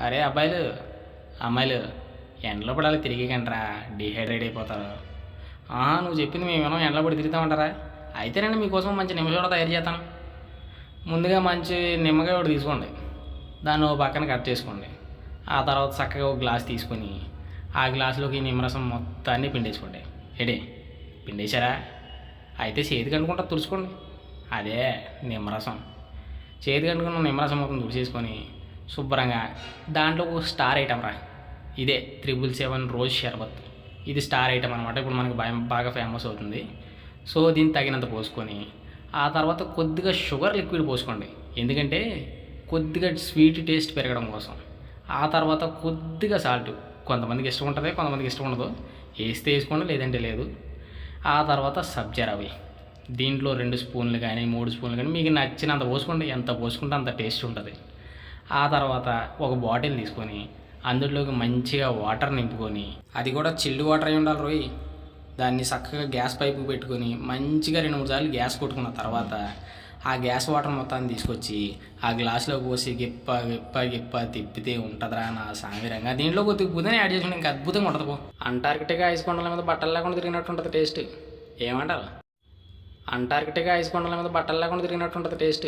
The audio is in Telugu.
అరే అబ్బాయిలు అమ్మాయిలు ఎండలో పడాలి తిరిగికంటరా డిహైడ్రేట్ అయిపోతారు. నువ్వు చెప్పింది మేము ఎండలో పడి తిరుగుతామంటారా? అయితేనండి మీకోసం మంచి నిమిషం తయారు చేస్తాను. ముందుగా మంచి నిమ్మకాయ ఒకటి తీసుకోండి. దాన్ని ఓ పక్కన కట్ చేసుకోండి. ఆ తర్వాత చక్కగా ఒక గ్లాస్ తీసుకొని ఆ గ్లాసులోకి నిమ్మరసం మొత్తాన్ని పిండేసుకోండి. ఎడే పిండేశారా? అయితే చేతికి అనుకుంటా తుడుచుకోండి. అదే నిమ్మరసం. చేతికి అనుకున్న నిమ్మరసం మొత్తం తుడిచేసుకొని శుభ్రంగా దాంట్లో ఒక స్టార్ ఐటమ్ రా. ఇదే త్రిబుల్ సెవెన్ రోజ్ షర్బత్. ఇది స్టార్ ఐటమ్ అనమాట ఇప్పుడు మనకి భయం బాగా ఫేమస్ అవుతుంది. సో దీన్ని తగినంత పోసుకొని ఆ తర్వాత కొద్దిగా షుగర్ లిక్విడ్ పోసుకోండి. ఎందుకంటే కొద్దిగా స్వీట్ టేస్ట్ పెరగడం కోసం. ఆ తర్వాత కొద్దిగా సాల్ట్ కొంతమందికి ఇష్టం ఉంటుంది కొంతమందికి ఇష్టం ఉండదు. వేస్తే వేసుకోండి లేదంటే లేదు. ఆ తర్వాత సబ్జరవి దీంట్లో రెండు స్పూన్లు కానీ మూడు స్పూన్లు కానీ మీకు నచ్చినంత పోసుకోండి. ఎంత పోసుకుంటే అంత టేస్ట్ ఉంటుంది. ఆ తర్వాత ఒక బాటిల్ తీసుకొని అందులోకి మంచిగా వాటర్ నింపుకొని అది కూడా చిల్లు వాటర్ అయి ఉండాలి రోయ్. దాన్ని చక్కగా గ్యాస్ పైపు పెట్టుకొని మంచిగా రెండు మూడు సార్లు గ్యాస్ కొట్టుకున్న తర్వాత ఆ గ్యాస్ వాటర్ మొత్తాన్ని తీసుకొచ్చి ఆ గ్లాస్లో పోసి గిప్ప గిప్ప గిప్ప తిప్పితే ఉంటుందిరా నా సామిరంగా. దీంట్లో కొద్దిగా పుదీనా యాడ్ చేసుకుంటే ఇంకా అద్భుతంగా ఉంటుంది పో. అంటార్కిటికా ఐస్ కొండల మీద బట్టలు లేకుండా తిరిగినట్టు ఉంటుంది టేస్ట్ ఏమంటారు? అంటార్కిటికా ఐస్ కొండల మీద బట్టలు లేకుండా తిరిగినట్టు ఉంటుంది టేస్ట్